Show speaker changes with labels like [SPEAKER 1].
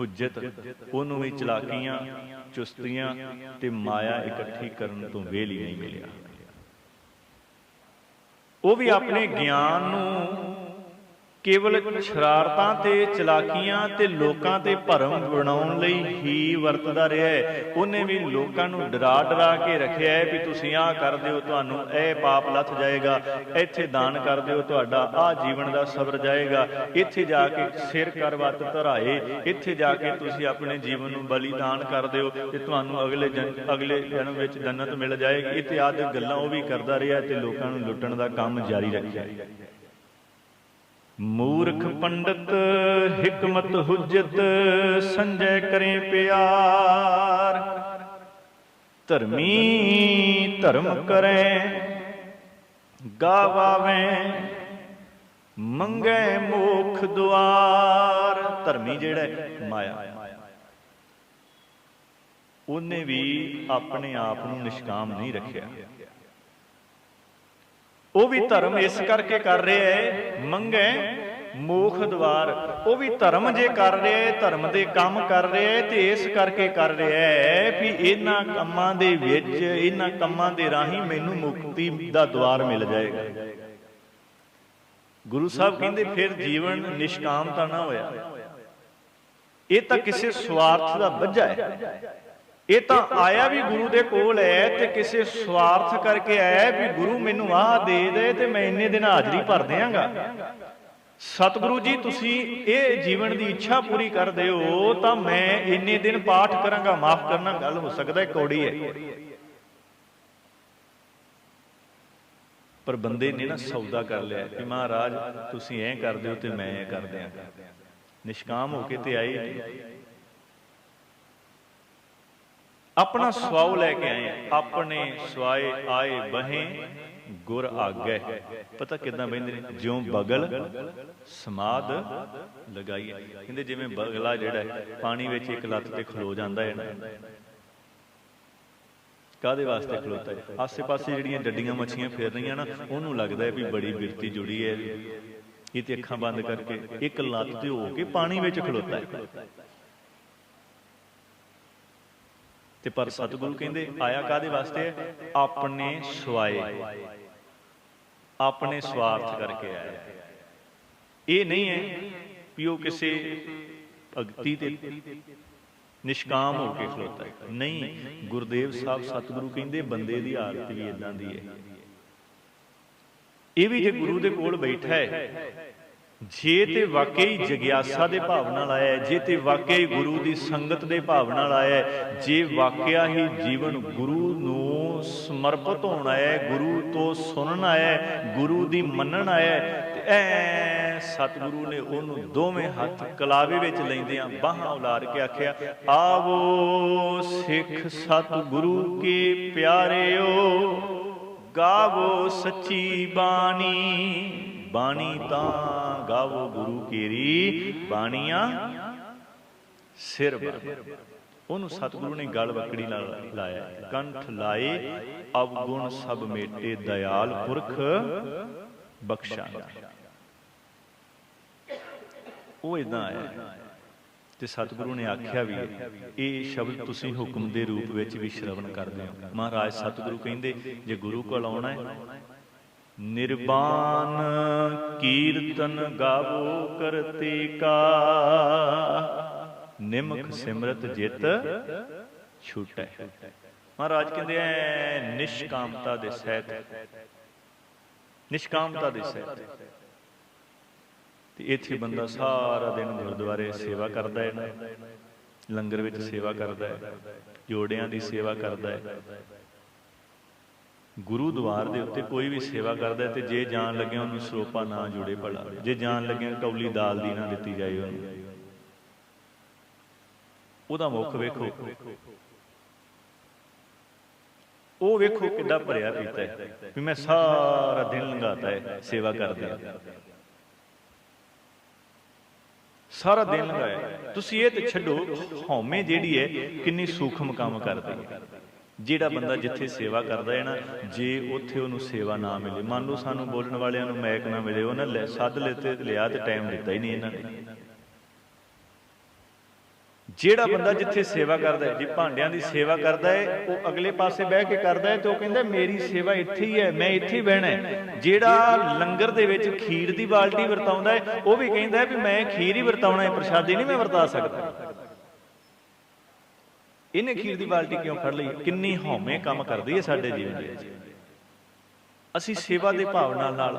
[SPEAKER 1] ਹੁਜਤ ਉਹਨੂੰ ਵੀ ਚਲਾਕੀਆਂ ਚੁਸਤੀਆਂ ਤੇ ਮਾਇਆ ਇਕੱਠੀ ਕਰਨ ਤੋਂ ਵੇਲੀ ਨਹੀਂ ਮਿਲਿਆ। ਉਹ ਵੀ ਆਪਣੇ ਗਿਆਨ ਨੂੰ ਕੇਵਲ ਸ਼ਰਾਰਤਾਂ ਤੇ ਚਲਾਕੀਆਂ ਤੇ ਲੋਕਾਂ ਤੇ ਭਰਮ ਬਣਾਉਣ ਲਈ ਹੀ ਵਰਤਦਾ ਰਿਹਾ ਹੈ। ਉਹਨੇ ਵੀ ਲੋਕਾਂ ਨੂੰ ਡਰਾ ਡਰਾ ਕੇ ਰੱਖਿਆ ਹੈ ਵੀ ਤੁਸੀਂ ਆਹ ਕਰ ਦਿਓ, ਤੁਹਾਨੂੰ ਇਹ ਪਾਪ ਲੱਥ ਜਾਏਗਾ। ਇੱਥੇ ਦਾਨ ਕਰ ਦਿਓ, ਤੁਹਾਡਾ ਆਹ ਜੀਵਨ ਦਾ ਸਬਰ ਜਾਏਗਾ। ਇੱਥੇ ਜਾ ਕੇ ਸਿਰ ਕਰਵਤ ਧਰਾਏ, ਇੱਥੇ ਜਾ ਕੇ ਤੁਸੀਂ ਆਪਣੇ ਜੀਵਨ ਨੂੰ ਬਲੀਦਾਨ ਕਰ ਦਿਓ ਤੇ ਤੁਹਾਨੂੰ ਅਗਲੇ ਜਨ- ਅਗਲੇ ਜਨਮ ਵਿੱਚ ਜੰਨਤ ਮਿਲ ਜਾਏਗੀ। ਇਤਿਆਦਿ ਗੱਲਾਂ ਉਹ ਵੀ ਕਰਦਾ ਰਿਹਾ ਤੇ ਲੋਕਾਂ ਨੂੰ ਲੁੱਟਣ ਦਾ ਕੰਮ ਜਾਰੀ ਰੱਖਿਆ। ਮੂਰਖ ਪੰਡਤ, ਹਕਮਤ ਹੁਜਤ, ਸੰਜੈ ਕਰੇ ਪਿਆਰ। ਧਰਮੀ ਧਰਮ ਕਰੇ, ਗਾਵਾਵੇਂ, ਮੰਗੇ ਮੋਖ ਦੁਆਰ। ਧਰਮੀ ਜਿਹੜਾ ਮਾਇਆ। ਉਹਨੇ ਵੀ ਆਪਣੇ ਆਪ ਨੂੰ ਨਿਸ਼ਕਾਮ ਨਹੀਂ ਰੱਖਿਆ। ਉਹ ਵੀ ਧਰਮ ਇਸ ਕਰਕੇ ਕਰ ਰਿਹਾ ਹੈ ਮੰਗੇ ਮੋਖ ਦਵਾਰ। ਉਹ ਵੀ ਧਰਮ ਜੇ ਕਰ ਰਿਹਾ ਹੈ ਧਰਮ ਦੇ ਕੰਮ ਕਰ ਰਿਹਾ ਹੈ ਤੇ ਇਸ ਕਰਕੇ ਕਰ ਰਿਹਾ ਹੈ ਵੀ ਇਹਨਾਂ ਕੰਮਾਂ ਦੇ ਵਿੱਚ ਇਹਨਾਂ ਕੰਮਾਂ ਦੇ ਰਾਹੀਂ ਮੈਨੂੰ ਮੁਕਤੀ ਦਾ ਦਵਾਰ ਮਿਲ ਜਾਏਗਾ। ਗੁਰੂ ਸਾਹਿਬ ਕਹਿੰਦੇ ਫਿਰ ਜੀਵਨ ਨਿਸ਼ਕਾਮ ਤਾਂ ਨਾ ਹੋਇਆ। ਇਹ ਤਾਂ ਕਿਸੇ ਸਵਾਰਥ ਦਾ ਵੱਜਾ ਹੈ। ਇਹ ਤਾਂ ਆਇਆ ਵੀ ਗੁਰੂ ਦੇ ਕੋਲ ਹੈ ਤੇ ਕਿਸੇ ਸਵਾਰਥ ਕਰਕੇ ਆਇਆ ਵੀ ਗੁਰੂ ਮੈਨੂੰ ਆਹ ਦੇ ਦੇ ਤੇ ਮੈਂ ਇੰਨੇ ਦਿਨ ਹਾਜ਼ਰੀ ਭਰ ਦਿਆਂਗਾ। ਸਤਿਗੁਰੂ ਜੀ, ਤੁਸੀਂ ਇਹ ਜੀਵਨ ਦੀ ਇੱਛਾ ਪੂਰੀ ਕਰ ਦਿਓ ਤਾਂ ਮੈਂ ਇੰਨੇ ਦਿਨ ਪਾਠ ਕਰਾਂਗਾ, ਮਾਫ ਕਰਨਾ ਗੱਲ ਹੋ ਸਕਦਾ ਹੈ, ਕੌੜੀ ਹੈ। ਪਰ ਬੰਦੇ ਨੇ ਨਾ ਸੌਦਾ ਕਰ ਲਿਆ ਕਿ ਮਹਾਰਾਜ, ਤੁਸੀਂ ਐਂ ਕਰ ਦਿਓ ਤੇ ਮੈਂ ਇਹ ਕਰ ਦਿਆਂਗਾ। ਨਿਸ਼ਕਾਮ ਹੋ ਕੇ ਤੇ ਆਏ। ਆਪਣਾ ਸਵਾਉ ਲੈ ਕੇ ਆਏ ਆਪਣੇ ਸਵਾਏ ਆਏ ਬਹੇ ਗੁਰ ਆਗੇ। ਪਤਾ ਕਿਦਾਂ ਬੈਂਦੇ ਨੇ? ਜਿਉਂ ਬਗਲ ਸਮਾਦ ਲਗਾਈ ਕਹਿੰਦੇ ਜਿਵੇਂ ਬਗਲਾ ਜਿਹੜਾ ਹੈ, ਪਾਣੀ ਵਿੱਚ ਇੱਕ ਲੱਤ ਤੇ ਖਲੋ ਜਾਂਦਾ ਹੈ ਨਾ। ਕਾਦੇ ਵਾਸਤੇ ਖਲੋਤਾ ਹੈ? ਆਸੇ-ਪਾਸੇ ਜਿਹੜੀਆਂ ਡੱਡੀਆਂ ਮੱਛੀਆਂ ਫਿਰ ਰਹੀਆਂ ਨਾ, ਉਹਨੂੰ ਲੱਗਦਾ ਹੈ ਵੀ ਬੜੀ ਬਿਰਤੀ ਜੁੜੀ ਹੈ। ਇਹ ਤੇ ਅੱਖਾਂ ਬੰਦ ਕਰਕੇ ਇੱਕ ਲੱਤ ਤੇ ਹੋ ਕੇ ਪਾਣੀ ਵਿੱਚ ਖਲੋਤਾ ਹੈ। ਤੇ ਪਰ ਸਤਿਗੁਰੂ ਕਹਿੰਦੇ, ਆਇਆ ਕਾਦੇ ਵਾਸਤੇ? ਆਪਣੇ ਸਵਾਏ ਆਪਣੇ ਸਵਾਰਥ ਕਰਕੇ ਆਇਆ। ਇਹ ਨਹੀਂ ਹੈ ਵੀ ਉਹ ਕਿਸੇ ਭਗਤੀ ਤੇ ਨਿਸ਼ਕਾਮ ਹੋ ਕੇ ਖਲੋਤਾ ਹੈ। ਨਹੀਂ, ਗੁਰਦੇਵ ਸਾਹਿਬ ਸਤਿਗੁਰੂ ਕਹਿੰਦੇ, ਬੰਦੇ ਦੀ ਹਾਲਤ ਵੀ ਇਦਾਂ ਦੀ ਹੈ। ਇਹ ਵੀ ਜੇ ਗੁਰੂ ਦੇ ਕੋਲ ਬੈਠਾ ਹੈ ਜੇ ਤੇ ਵਾਕਈ ਜਗਿਆਸਾ ਦੇ ਭਾਵ ਨਾਲ ਆਇਆ ਹੈ, ਜੇ ਤੇ ਵਾਕਈ ਗੁਰੂ ਦੀ ਸੰਗਤ ਦੇ ਭਾਵ ਨਾਲ ਆਇਆ ਹੈ, ਜੇ ਵਾਕਿਆ ਹੀ ਜੀਵਨ ਗੁਰੂ ਨੂੰ ਸਮਰਪਿਤ ਹੋਣਾ ਹੈ, ਗੁਰੂ ਤੋਂ ਸੁਣਨ ਆਇਆ ਹੈ, ਗੁਰੂ ਦੀ ਮੰਨਣ ਆਇਆ ਹੈ, ਤੇ ਐ ਸਤਿਗੁਰੂ ਨੇ ਉਹਨੂੰ ਦੋਵੇਂ ਹੱਥ ਕਲਾਵੇ ਵਿੱਚ ਲੈਂਦਿਆਂ ਬਾਹਾਂ ਉਲਾਰ ਕੇ ਆਖਿਆ, ਆਵੋ ਸਿੱਖ ਸਤਿਗੁਰੂ ਕੇ ਪਿਆਰਿਓ, ਗਾਵੋ ਸੱਚੀ ਬਾਣੀ। ਬਾਣੀ ਤਾਂ ਗਾਵੋ ਗੁਰੂ ਕੇਰੀ, ਬਾਣੀਆਂ ਸਿਰ ਉਹਨੂੰ ਸਤਿਗੁਰੂ ਨੇ ਗਲ ਵਕੜੀ ਨਾਲ ਲਾਇਆ। ਕੰਠ ਲਾਏ, ਅਵਗੁਣ ਸਭ ਮੇਟੇ, ਦਇਆਲ ਪੁਰਖ ਬਖਸ਼ਾ। ਉਹ ਇਦਾਂ ਆਇਆ ਤੇ ਸਤਿਗੁਰੂ ਨੇ ਆਖਿਆ ਵੀ, ਇਹ ਸ਼ਬਦ ਤੁਸੀਂ ਹੁਕਮ ਦੇ ਰੂਪ ਵਿੱਚ ਵੀ ਸ਼ਰਵਣ ਕਰਦੇ ਹੋ। ਮਹਾਰਾਜ ਸਤਿਗੁਰੂ ਕਹਿੰਦੇ, ਜੇ ਗੁਰੂ ਕੋਲ ਆਉਣਾ ਹੈ ਨਿਰਵਾਨ ਕੀਰਤਨ ਗਾਵੋ ਕਰਤੇ ਕਾ। ਨਿਮਖ ਸਿਮਰਤ ਜਿਤ ਛੂਟੈ। ਮਹਾਰਾਜ ਕਹਿੰਦੇ ਐ, ਨਿਸ਼ਕਾਮਤਾ ਦੇ ਸਹਿਤ। ਨਿਸ਼ਕਾਮਤਾ ਦੇ ਸਹਿਤ। ਤੇ ਇੱਥੇ ਬੰਦਾ ਸਾਰਾ ਦਿਨ ਗੁਰਦੁਆਰੇ ਸੇਵਾ ਕਰਦਾ ਹੈ। ਲੰਗਰ ਵਿੱਚ ਸੇਵਾ ਕਰਦਾ ਹੈ। ਜੋੜਿਆਂ ਦੀ ਸੇਵਾ ਕਰਦਾ ਹੈ। ਗੁਰੂ ਦਵਾਰ ਦੇ ਉੱਤੇ ਕੋਈ ਵੀ ਸੇਵਾ ਕਰਦਾ ਤੇ ਜੇ ਜਾਣ ਲੱਗਿਆ ਉਹਨੂੰ ਸਰੋਪਾ ਨਾ ਜੁੜੇ ਭਲਾ ਜੇ ਜਾਣ ਲੱਗਿਆ ਕੌਲੀ ਦਾਲ ਦੀ ਨਾ ਦਿੱਤੀ ਜਾਏ ਉਹਨੂੰ। ਉਹਦਾ ਮੁਖ ਵੇਖੋ। ਉਹ ਵੇਖੋ ਕਿੱਦਾਂ ਭਰਿਆ ਪੀਤਾ ਹੈ ਵੀ ਮੈਂ ਸਾਰਾ ਦਿਨ ਲੰਘਾਤਾ ਹੈ ਸੇਵਾ ਕਰਦਾ ਸਾਰਾ ਦਿਨ ਲੰਘਾਇਆ। ਤੁਸੀਂ ਇਹ ਤੇ ਛੱਡੋ ਹਉਮੈ ਜਿਹੜੀ ਹੈ ਕਿੰਨੀ ਸੂਖਮ ਕੰਮ ਕਰਦੀ ਹੈ। ਜਿਹੜਾ ਬੰਦਾ ਜਿੱਥੇ ਸੇਵਾ ਕਰਦਾ ਹੈ ਨਾ ਜੇ ਉੱਥੇ ਉਹਨੂੰ ਸੇਵਾ ਨਾ ਮਿਲੇ। ਮੰਨ ਲਓ ਸਾਨੂੰ ਬੋਲਣ ਵਾਲਿਆਂ ਨੂੰ ਮੈਕ ਨਾ ਮਿਲੇ ਉਹਨਾਂ ਲੈ ਸੱਦ ਲੈਤੇ ਲਿਆ ਤੇ ਟਾਈਮ ਦਿੱਤਾ ਹੀ ਨਹੀਂ ਇਹਨਾਂ ਨੇ। ਜਿਹੜਾ ਬੰਦਾ ਜਿੱਥੇ ਸੇਵਾ ਕਰਦਾ ਹੈ ਜੇ ਭਾਂਡਿਆਂ ਦੀ ਸੇਵਾ ਕਰਦਾ ਹੈ ਉਹ ਅਗਲੇ ਪਾਸੇ ਬਹਿ ਕੇ ਕਰਦਾ ਹੈ ਤੇ ਉਹ ਕਹਿੰਦਾ ਮੇਰੀ ਸੇਵਾ ਇੱਥੇ ਹੀ ਹੈ ਮੈਂ ਇੱਥੇ ਹੀ। ਬਹਿਣਾ ਹੈ। ਜਿਹੜਾ ਲੰਗਰ ਦੇ ਵਿੱਚ ਖੀਰ ਦੀ ਬਾਲਟੀ ਵਰਤਾਉਂਦਾ ਹੈ ਉਹ ਵੀ ਕਹਿੰਦਾ ਹੈ ਵੀ ਮੈਂ ਖੀਰ ਹੀ ਵਰਤਾਉਣਾ ਹੈ ਪ੍ਰਸ਼ਾਦੀ ਨਹੀਂ ਮੈਂ ਵਰਤਾ ਸਕਦਾ। ਇਹਨੇ ਖੀਰ ਦੀ ਬਾਲਟੀ ਕਿਉਂ ਫੜ ਲਈ? ਕਿੰਨੀ ਹਉਮੈ ਕੰਮ ਕਰਦੀ ਹੈ ਸਾਡੇ ਜੀਵਨ ਦੇ ਅਸੀਂ ਸੇਵਾ ਦੇ ਭਾਵਨਾ ਨਾਲ